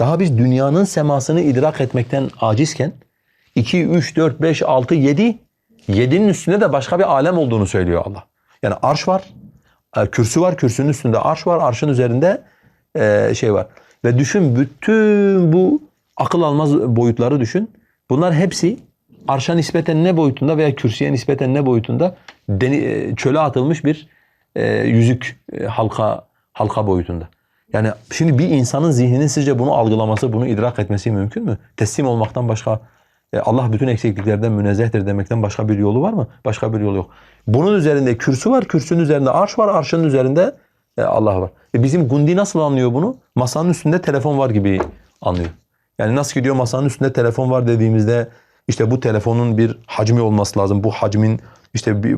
Daha biz dünyanın semasını idrak etmekten acizken 2, 3, 4, 5, 6, 7 7'nin üstünde de başka bir alem olduğunu söylüyor Allah. Yani arş var, e, kürsü var, kürsünün üstünde arş var, arşın üzerinde e, şey var. Ve düşün bütün bu akıl almaz boyutları düşün. Bunlar hepsi arşa nispeten ne boyutunda veya kürsüye nispeten ne boyutunda e, çöle atılmış bir yüzük halka halka boyutunda. Yani şimdi bir insanın zihninin sizce bunu algılaması, bunu idrak etmesi mümkün mü? Teslim olmaktan başka e, Allah bütün eksikliklerden münezzehtir demekten başka bir yolu var mı? Başka bir yolu yok. Bunun üzerinde kürsü var, kürsünün üzerinde arş var, arşın üzerinde e, Allah var. E bizim Gundi nasıl anlıyor bunu? Masanın üstünde telefon var gibi anlıyor. Yani nasıl gidiyor masanın üstünde telefon var dediğimizde işte bu telefonun bir hacmi olması lazım. Bu hacmin işte bir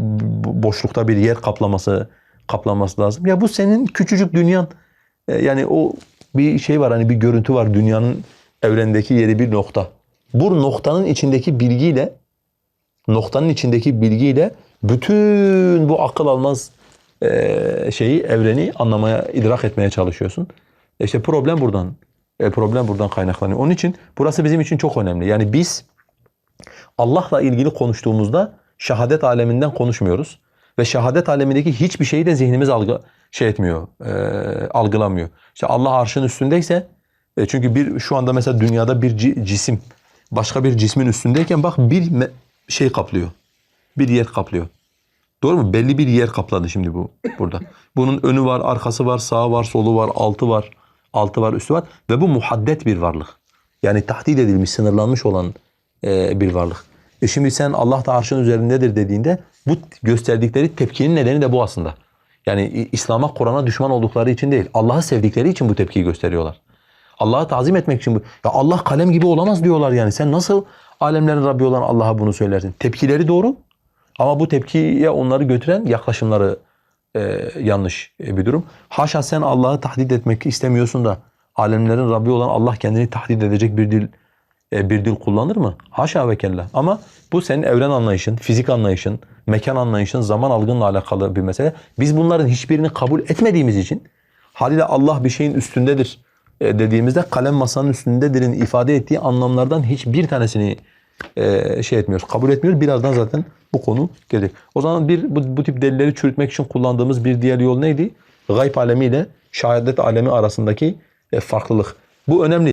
boşlukta bir yer kaplaması kaplaması lazım. Ya bu senin küçücük dünyan. E, Yani o bir şey var hani bir görüntü var dünyanın evrendeki yeri bir nokta. Bu noktanın içindeki bilgiyle noktanın içindeki bilgiyle bütün bu akıl almaz e, şeyi evreni anlamaya idrak etmeye çalışıyorsun. E İşte problem buradan. Problem buradan kaynaklanıyor. Onun için burası bizim için çok önemli. Yani biz Allah'la ilgili konuştuğumuzda şehadet aleminden konuşmuyoruz. Ve şehadet alemindeki hiçbir şeyi de zihnimiz algı şey etmiyor, e, algılamıyor. İşte Allah arşın üstündeyse, e, çünkü bir şu anda mesela dünyada bir ci- cisim başka bir cismin üstündeyken bak bir şey kaplıyor. Bir yer kaplıyor. Doğru mu? Belli bir yer kapladı şimdi bu burada. Bunun önü var, arkası var, sağı var, solu var, altı var, altı var, üstü var ve bu muhaddet bir varlık. Yani tahdid edilmiş, sınırlanmış olan e, bir varlık. E şimdi sen Allah da arşın üzerindedir dediğinde bu gösterdikleri tepkinin nedeni de bu aslında. Yani İslam'a, Kur'an'a düşman oldukları için değil, Allah'ı sevdikleri için bu tepkiyi gösteriyorlar. Allah'ı tazim etmek için bu. Ya Allah kalem gibi olamaz diyorlar yani. Sen nasıl alemlerin Rabbi olan Allah'a bunu söylersin? Tepkileri doğru ama bu tepkiye onları götüren yaklaşımları e, yanlış e, bir durum. Haşa sen Allah'ı tahdit etmek istemiyorsun da alemlerin Rabbi olan Allah kendini tahdit edecek bir dil bir dil kullanır mı? Haşa ve kella. Ama bu senin evren anlayışın, fizik anlayışın, mekan anlayışın, zaman algınla alakalı bir mesele. Biz bunların hiçbirini kabul etmediğimiz için haliyle Allah bir şeyin üstündedir e, dediğimizde kalem masanın üstündedir'in ifade ettiği anlamlardan hiçbir tanesini e, şey etmiyoruz, kabul etmiyoruz. Birazdan zaten bu konu gelecek. O zaman bir bu, bu tip delilleri çürütmek için kullandığımız bir diğer yol neydi? Gayb alemi ile şehadet alemi arasındaki e, farklılık. Bu önemli.